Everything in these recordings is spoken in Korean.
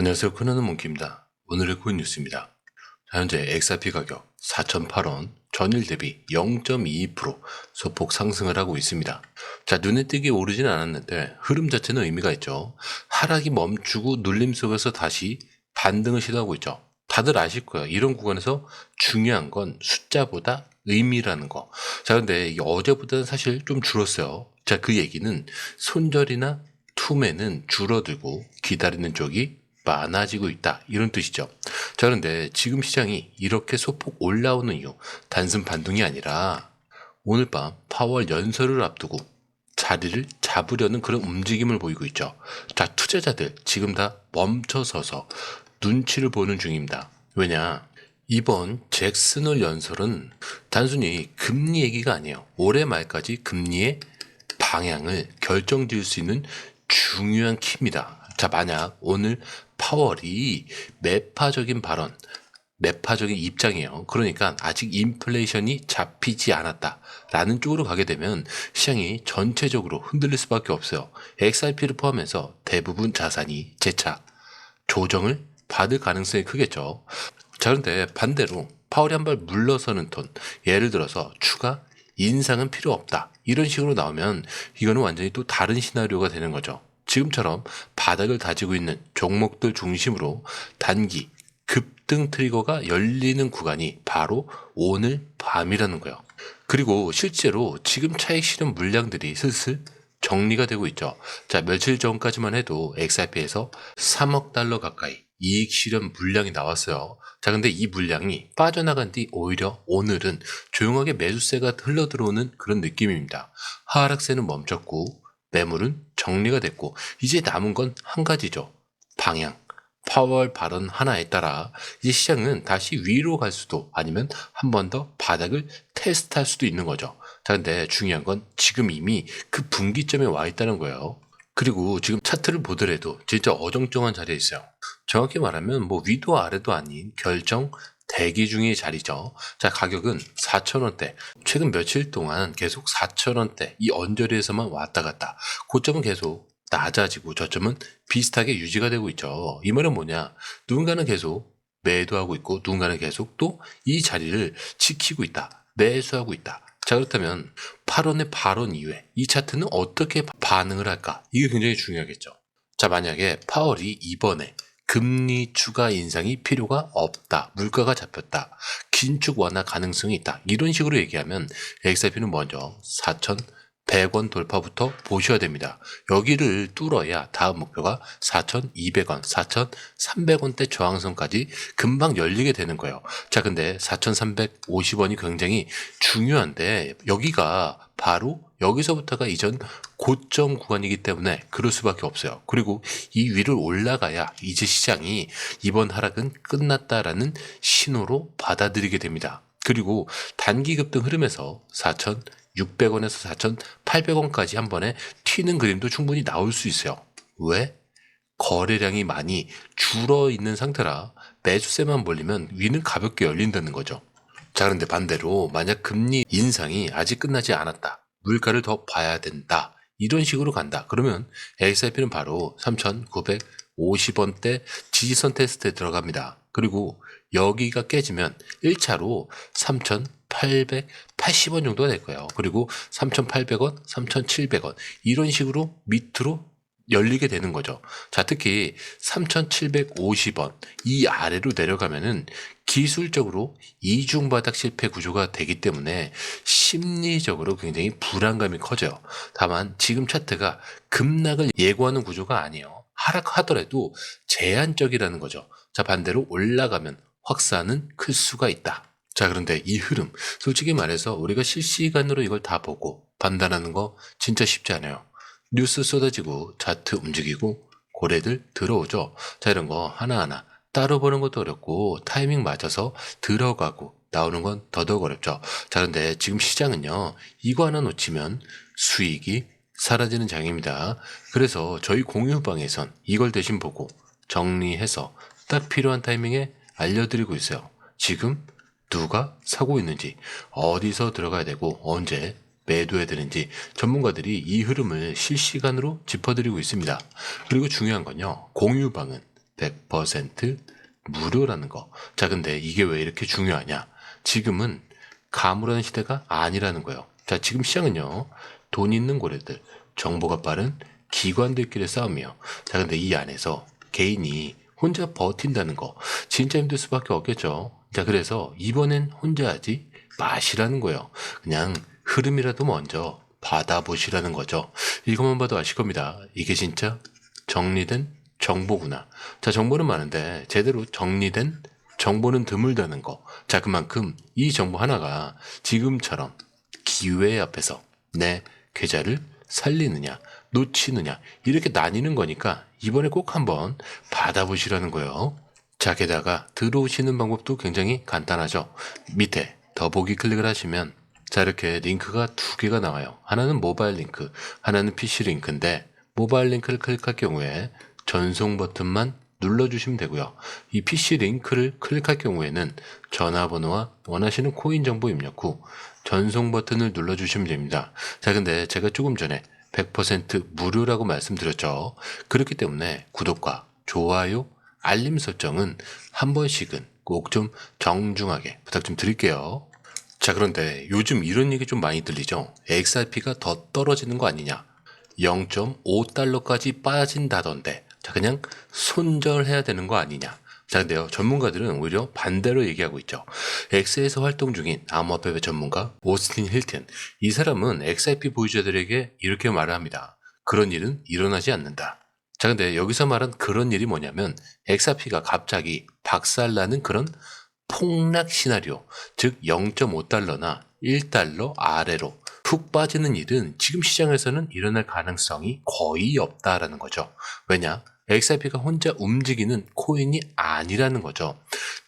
안녕하세요. 코너는 몽키입니다. 오늘의 코인 뉴스입니다. 자, 현재 XRP 가격 4,008원, 전일 대비 0.22% 소폭 상승을 하고 있습니다. 자, 눈에 띄게 오르진 않았는데 흐름 자체는 의미가 있죠. 하락이 멈추고 눌림 속에서 다시 반등을 시도하고 있죠. 다들 아실 거예요. 이런 구간에서 중요한 건 숫자보다 의미라는 거. 자, 근데 어제보다는 사실 좀 줄었어요. 자, 그 얘기는 손절이나 투매는 줄어들고 기다리는 쪽이 많아지고 있다. 이런 뜻이죠. 자, 그런데 지금 시장이 이렇게 소폭 올라오는 이유, 단순 반등이 아니라 오늘 밤 파월 연설을 앞두고 자리를 잡으려는 그런 움직임을 보이고 있죠. 자, 투자자들 지금 다 멈춰서서 눈치를 보는 중입니다. 왜냐? 이번 잭슨홀 연설은 단순히 금리 얘기가 아니에요. 올해 말까지 금리의 방향을 결정 지을 수 있는 중요한 키입니다. 자, 만약 오늘 파월이 매파적인 발언, 매파적인 입장이에요. 그러니까 아직 인플레이션이 잡히지 않았다라는 쪽으로 가게 되면 시장이 전체적으로 흔들릴 수밖에 없어요. XRP를 포함해서 대부분 자산이 재차 조정을 받을 가능성이 크겠죠. 자, 그런데 반대로 파월이 한 발 물러서는 톤, 예를 들어서 추가 인상은 필요 없다. 이런 식으로 나오면 이거는 완전히 또 다른 시나리오가 되는 거죠. 지금처럼 바닥을 다지고 있는 종목들 중심으로 단기 급등 트리거가 열리는 구간이 바로 오늘 밤이라는 거예요. 그리고 실제로 지금 차익 실현 물량들이 슬슬 정리가 되고 있죠. 자, 며칠 전까지만 해도 XRP에서 3억 달러 가까이 이익 실현 물량이 나왔어요. 자, 근데 이 물량이 빠져나간 뒤 오히려 오늘은 조용하게 매수세가 흘러 들어오는 그런 느낌입니다. 하락세는 멈췄고 매물은 정리가 됐고 이제 남은 건 한 가지죠. 방향. 파월 발언 하나에 따라 이제 시장은 다시 위로 갈 수도 아니면 한 번 더 바닥을 테스트할 수도 있는 거죠. 자, 근데 중요한 건 지금 이미 그 분기점에 와 있다는 거예요. 그리고 지금 차트를 보더라도 진짜 어정쩡한 자리에 있어요. 정확히 말하면 뭐 위도 아래도 아닌 결정 대기 중의 자리죠. 자, 가격은 4,000원대. 최근 며칠 동안 계속 4,000원대 이 언저리에서만 왔다 갔다. 고점은 계속 낮아지고 저점은 비슷하게 유지가 되고 있죠. 이 말은 뭐냐? 누군가는 계속 매도하고 있고 누군가는 계속 또 이 자리를 지키고 있다. 매수하고 있다. 자, 그렇다면 8원의 발언 이후에 이 차트는 어떻게 반응을 할까? 이게 굉장히 중요하겠죠. 자, 만약에 파월이 이번에 금리 추가 인상이 필요가 없다. 물가가 잡혔다. 긴축 완화 가능성이 있다. 이런 식으로 얘기하면 XRP는 먼저 4,100원 돌파부터 보셔야 됩니다. 여기를 뚫어야 다음 목표가 4,200원, 4,300원대 저항선까지 금방 열리게 되는 거예요. 자, 근데 4,350원이 굉장히 중요한데 여기가 바로 여기서부터가 이전 고점 구간이기 때문에 그럴 수밖에 없어요. 그리고 이 위를 올라가야 이제 시장이 이번 하락은 끝났다라는 신호로 받아들이게 됩니다. 그리고 단기 급등 흐름에서 4,600원에서 4,800원까지 한 번에 튀는 그림도 충분히 나올 수 있어요. 왜? 거래량이 많이 줄어 있는 상태라 매수세만 몰리면 위는 가볍게 열린다는 거죠. 자, 그런데 반대로 만약 금리 인상이 아직 끝나지 않았다. 물가를 더 봐야 된다. 이런 식으로 간다. 그러면 XRP는 바로 3,950원대 지지선 테스트에 들어갑니다. 그리고 여기가 깨지면 1차로 3,880원 정도가 될 거예요. 그리고 3,800원, 3,700원 이런 식으로 밑으로 열리게 되는 거죠. 자, 특히 3,750원 이 아래로 내려가면은 기술적으로 이중바닥 실패 구조가 되기 때문에 심리적으로 굉장히 불안감이 커져요. 다만 지금 차트가 급락을 예고하는 구조가 아니에요. 하락하더라도 제한적이라는 거죠. 자, 반대로 올라가면 확산은 클 수가 있다. 자, 그런데 이 흐름, 솔직히 말해서 우리가 실시간으로 이걸 다 보고 판단하는 거 진짜 쉽지 않아요. 뉴스 쏟아지고 차트 움직이고 고래들 들어오죠. 자, 이런 거 하나하나 따로 보는 것도 어렵고 타이밍 맞아서 들어가고 나오는 건 더더욱 어렵죠. 자, 그런데 지금 시장은요, 이거 하나 놓치면 수익이 사라지는 장입니다. 그래서 저희 공유방에선 이걸 대신 보고 정리해서 딱 필요한 타이밍에 알려드리고 있어요. 지금 누가 사고 있는지, 어디서 들어가야 되고, 언제 매도해야 되는지 전문가들이 이 흐름을 실시간으로 짚어드리고 있습니다. 그리고 중요한 건요, 공유방은 100% 무료라는 거. 자, 근데 이게 왜 이렇게 중요하냐? 지금은 가물한 시대가 아니라는 거예요. 자, 지금 시장은요, 돈 있는 고래들, 정보가 빠른 기관들끼리 싸움이요. 자, 근데 이 안에서 개인이 혼자 버틴다는 거, 진짜 힘들 수밖에 없겠죠. 자, 그래서 이번엔 혼자 하지 마시라는 거예요. 그냥 흐름이라도 먼저 받아보시라는 거죠. 이것만 봐도 아실 겁니다. 이게 진짜 정리된 정보구나. 자, 정보는 많은데 제대로 정리된 정보는 드물다는 거. 자, 그만큼 이 정보 하나가 지금처럼 기회 앞에서 내 계좌를 살리느냐, 놓치느냐, 이렇게 나뉘는 거니까 이번에 꼭 한번 받아보시라는 거예요. 자, 게다가 들어오시는 방법도 굉장히 간단하죠. 밑에 더보기 클릭을 하시면 자, 이렇게 링크가 두 개가 나와요. 하나는 모바일 링크, 하나는 PC 링크인데 모바일 링크를 클릭할 경우에 전송 버튼만 눌러주시면 되고요. 이 PC 링크를 클릭할 경우에는 전화번호와 원하시는 코인 정보 입력 후 전송 버튼을 눌러주시면 됩니다. 자, 근데 제가 조금 전에 100% 무료라고 말씀드렸죠. 그렇기 때문에 구독과 좋아요, 알림 설정은 한 번씩은 꼭 좀 정중하게 부탁 좀 드릴게요. 자, 그런데 요즘 이런 얘기 좀 많이 들리죠? XRP가 더 떨어지는 거 아니냐? 0.5달러까지 빠진다던데. 자, 그냥 손절해야 되는 거 아니냐? 자, 근데요, 전문가들은 오히려 반대로 얘기하고 있죠. X에서 활동 중인 암호화폐 전문가 오스틴 힐튼. 이 사람은 XRP 보유자들에게 이렇게 말을 합니다. 그런 일은 일어나지 않는다. 자, 근데 여기서 말한 그런 일이 뭐냐면 XRP가 갑자기 박살나는 그런 폭락 시나리오, 즉 0.5달러나 1달러 아래로 푹 빠지는 일은 지금 시장에서는 일어날 가능성이 거의 없다라는 거죠. 왜냐? XRP가 혼자 움직이는 코인이 아니라는 거죠.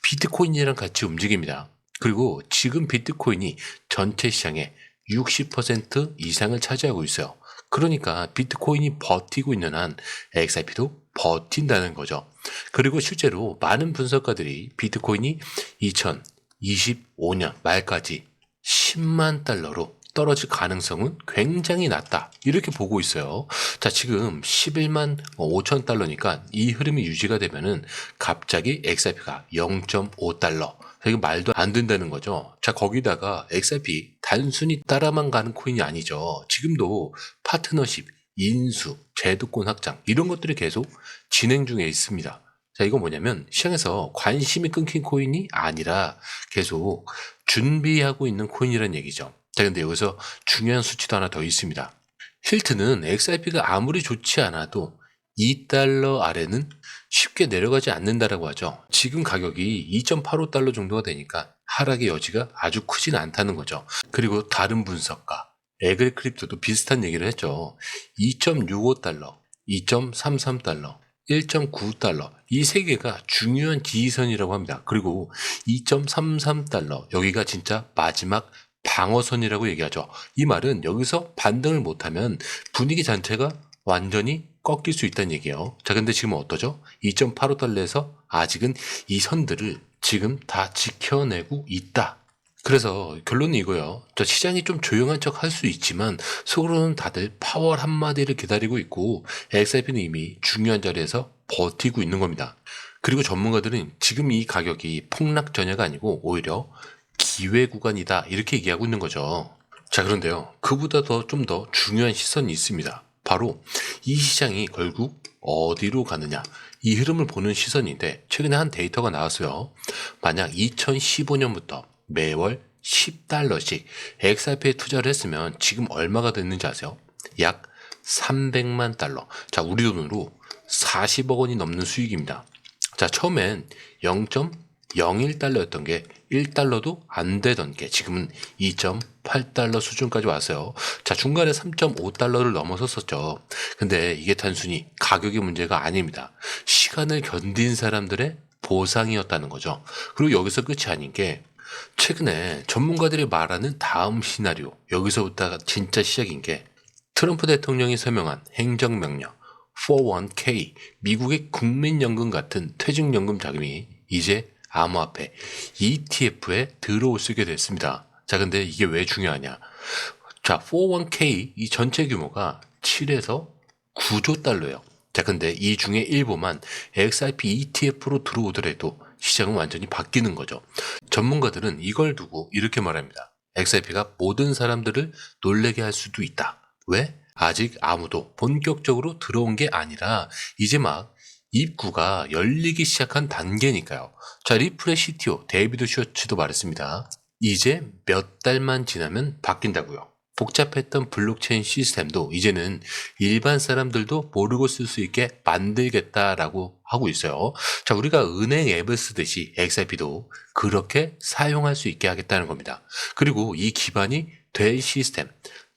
비트코인이랑 같이 움직입니다. 그리고 지금 비트코인이 전체 시장의 60% 이상을 차지하고 있어요. 그러니까 비트코인이 버티고 있는 한 XRP도 버틴다는 거죠. 그리고 실제로 많은 분석가들이 비트코인이 2025년 말까지 10만 달러로 떨어질 가능성은 굉장히 낮다. 이렇게 보고 있어요. 자, 지금 11만 5천 달러니까 이 흐름이 유지가 되면은 갑자기 XRP가 0.5달러. 이게 말도 안 된다는 거죠. 자, 거기다가 XRP 단순히 따라만 가는 코인이 아니죠. 지금도 파트너십, 인수, 제도권 확장 이런 것들이 계속 진행 중에 있습니다. 자, 이거 뭐냐면 시장에서 관심이 끊긴 코인이 아니라 계속 준비하고 있는 코인이라는 얘기죠. 자, 근데 여기서 중요한 수치도 하나 더 있습니다. 힐트는 XRP가 아무리 좋지 않아도 2달러 아래는 쉽게 내려가지 않는다라고 하죠. 지금 가격이 2.85달러 정도가 되니까 하락의 여지가 아주 크진 않다는 거죠. 그리고 다른 분석가, 에그리 크립토도 비슷한 얘기를 했죠. 2.65달러, 2.33달러, 1.9달러 이 세 개가 중요한 지지선이라고 합니다. 그리고 2.33달러 여기가 진짜 마지막 방어선이라고 얘기하죠. 이 말은 여기서 반등을 못하면 분위기 자체가 완전히 꺾일 수 있다는 얘기예요. 자, 근데 지금 어떠죠? 2.85달러에서 아직은 이 선들을 지금 다 지켜내고 있다. 그래서 결론은 이거예요. 저 시장이 좀 조용한 척 할 수 있지만 속으로는 다들 파월 한마디를 기다리고 있고 XRP는 이미 중요한 자리에서 버티고 있는 겁니다. 그리고 전문가들은 지금 이 가격이 폭락 전야가 아니고 오히려 기회 구간이다 이렇게 얘기하고 있는 거죠. 자 그런데요. 그보다 더 좀더 중요한 시선이 있습니다. 바로 이 시장이 결국 어디로 가느냐 이 흐름을 보는 시선인데 최근에 한 데이터가 나왔어요. 만약 2015년부터 매월 10달러씩 XRP에 투자를 했으면 지금 얼마가 됐는지 아세요? 약 300만 달러. 자, 우리 돈으로 40억 원이 넘는 수익입니다. 자, 처음엔 0.01달러였던 게 1달러도 안 되던 게 지금은 2.8달러 수준까지 왔어요. 자, 중간에 3.5달러를 넘어섰었죠. 근데 이게 단순히 가격의 문제가 아닙니다. 시간을 견딘 사람들의 보상이었다는 거죠. 그리고 여기서 끝이 아닌 게 최근에 전문가들이 말하는 다음 시나리오, 여기서부터가 진짜 시작인 게 트럼프 대통령이 서명한 행정명령 401k, 미국의 국민연금 같은 퇴직연금 자금이 이제 암호화폐 ETF에 들어올 수 있게 됐습니다. 자, 근데 이게 왜 중요하냐? 자, 401k 이 전체 규모가 7에서 9조 달러예요. 자, 근데 이 중에 일부만 XRP ETF로 들어오더라도 시장은 완전히 바뀌는 거죠. 전문가들은 이걸 두고 이렇게 말합니다. XRP가 모든 사람들을 놀래게 할 수도 있다. 왜? 아직 아무도 본격적으로 들어온 게 아니라 이제 막 입구가 열리기 시작한 단계니까요. 자, 리플의 CTO 데이비드 슈어츠도 말했습니다. 이제 몇 달만 지나면 바뀐다고요. 복잡했던 블록체인 시스템도 이제는 일반 사람들도 모르고 쓸 수 있게 만들겠다라고 하고 있어요. 자, 우리가 은행 앱을 쓰듯이 XRP도 그렇게 사용할 수 있게 하겠다는 겁니다. 그리고 이 기반이 될 시스템.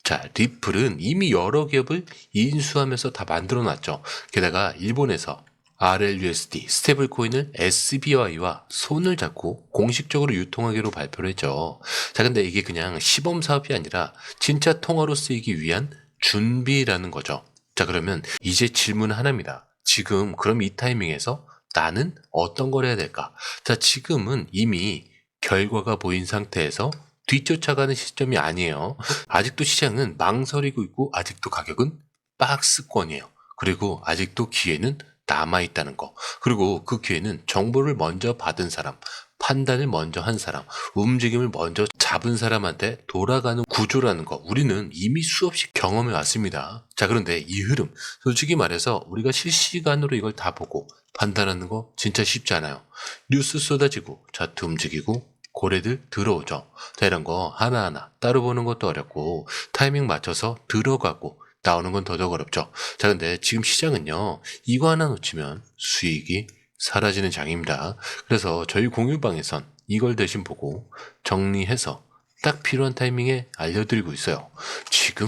자, 리플은 이미 여러 기업을 인수하면서 다 만들어 놨죠. 게다가 일본에서 RLUSD 스테이블 코인을 SBY와 손을 잡고 공식적으로 유통하기로 발표를 했죠. 자, 근데 이게 그냥 시범 사업이 아니라 진짜 통화로 쓰이기 위한 준비라는 거죠. 자, 그러면 이제 질문 하나입니다. 지금 그럼 이 타이밍에서 나는 어떤 걸 해야 될까? 자, 지금은 이미 결과가 보인 상태에서 뒤쫓아가는 시점이 아니에요. 아직도 시장은 망설이고 있고 아직도 가격은 박스권이에요. 그리고 아직도 기회는 남아있다는 거. 그리고 그 기회는 정보를 먼저 받은 사람, 판단을 먼저 한 사람, 움직임을 먼저 잡은 사람한테 돌아가는 구조라는 거. 우리는 이미 수없이 경험해 왔습니다. 자, 그런데 이 흐름, 솔직히 말해서 우리가 실시간으로 이걸 다 보고 판단하는 거 진짜 쉽지 않아요. 뉴스 쏟아지고, 차트 움직이고, 고래들 들어오죠. 자, 이런 거 하나하나 따로 보는 것도 어렵고, 타이밍 맞춰서 들어가고, 나오는 건 더더욱 어렵죠. 자, 근데 지금 시장은요, 이거 하나 놓치면 수익이 사라지는 장입니다. 그래서 저희 공유방에선 이걸 대신 보고 정리해서 딱 필요한 타이밍에 알려드리고 있어요. 지금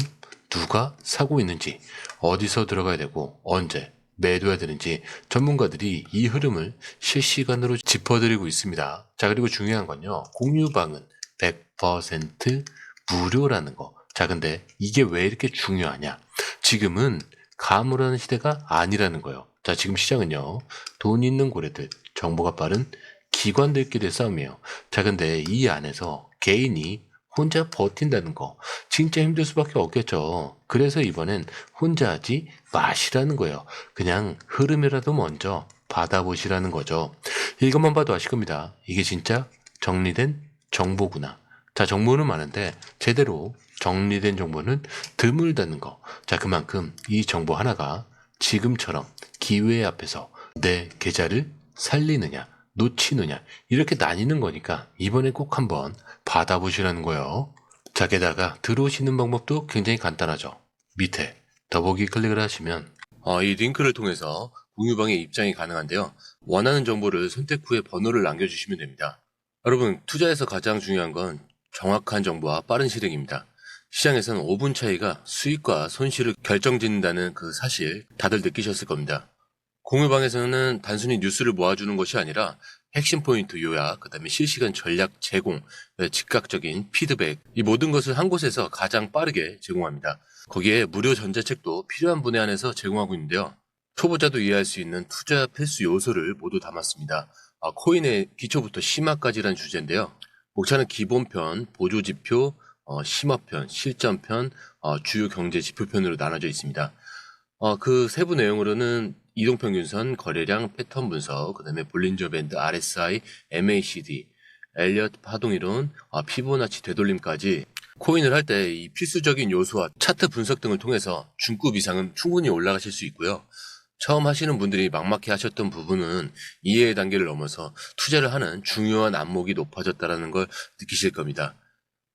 누가 사고 있는지, 어디서 들어가야 되고, 언제 매도해야 되는지 전문가들이 이 흐름을 실시간으로 짚어드리고 있습니다. 자, 그리고 중요한 건요, 공유방은 100% 무료라는 거. 자, 근데 이게 왜 이렇게 중요하냐? 지금은 가물하는 시대가 아니라는 거예요. 자, 지금 시장은요, 돈 있는 고래들, 정보가 빠른 기관들끼리의 싸움이에요. 자, 근데 이 안에서 개인이 혼자 버틴다는 거, 진짜 힘들 수밖에 없겠죠. 그래서 이번엔 혼자 하지 마시라는 거예요. 그냥 흐름이라도 먼저 받아보시라는 거죠. 이것만 봐도 아실 겁니다. 이게 진짜 정리된 정보구나. 자, 정보는 많은데 제대로 정리된 정보는 드물다는 거. 자, 그만큼 이 정보 하나가 지금처럼 기회 앞에서 내 계좌를 살리느냐, 놓치느냐, 이렇게 나뉘는 거니까 이번에 꼭 한번 받아보시라는 거예요. 자, 게다가 들어오시는 방법도 굉장히 간단하죠. 밑에 더보기 클릭을 하시면 어, 이 링크를 통해서 공유방에 입장이 가능한데요. 원하는 정보를 선택 후에 번호를 남겨주시면 됩니다. 여러분, 투자에서 가장 중요한 건 정확한 정보와 빠른 실행입니다. 시장에서는 5분 차이가 수익과 손실을 결정짓는다는 그 사실 다들 느끼셨을 겁니다. 공유방에서는 단순히 뉴스를 모아주는 것이 아니라 핵심 포인트 요약, 그 다음에 실시간 전략 제공, 즉각적인 피드백, 이 모든 것을 한 곳에서 가장 빠르게 제공합니다. 거기에 무료 전자책도 필요한 분에 한해서 제공하고 있는데요. 초보자도 이해할 수 있는 투자 필수 요소를 모두 담았습니다. 아, 코인의 기초부터 심화까지란 주제인데요. 목차는 기본편, 보조지표, 어, 심화편, 실전편, 어, 주요 경제 지표편으로 나눠져 있습니다. 어, 그 세부 내용으로는 이동평균선, 거래량, 패턴 분석, 그 다음에 볼린저 밴드, RSI, MACD, 엘리엇 파동이론, 어, 피보나치 되돌림까지 코인을 할 때 이 필수적인 요소와 차트 분석 등을 통해서 중급 이상은 충분히 올라가실 수 있고요. 처음 하시는 분들이 막막해 하셨던 부분은 이해의 단계를 넘어서 투자를 하는 중요한 안목이 높아졌다는 걸 느끼실 겁니다.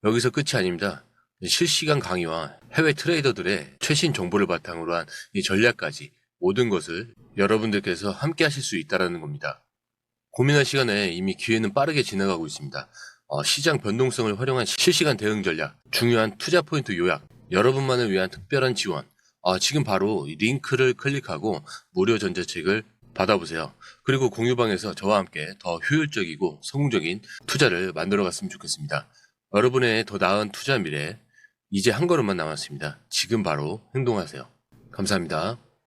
여기서 끝이 아닙니다. 실시간 강의와 해외 트레이더들의 최신 정보를 바탕으로 한 이 전략까지 모든 것을 여러분들께서 함께 하실 수 있다는 겁니다. 고민할 시간에 이미 기회는 빠르게 지나가고 있습니다. 어, 시장 변동성을 활용한 실시간 대응 전략, 중요한 투자 포인트 요약, 여러분만을 위한 특별한 지원, 어, 지금 바로 이 링크를 클릭하고 무료 전자책을 받아보세요. 그리고 공유방에서 저와 함께 더 효율적이고 성공적인 투자를 만들어 갔으면 좋겠습니다. 여러분의 더 나은 투자 미래, 이제 한 걸음만 남았습니다. 지금 바로 행동하세요. 감사합니다.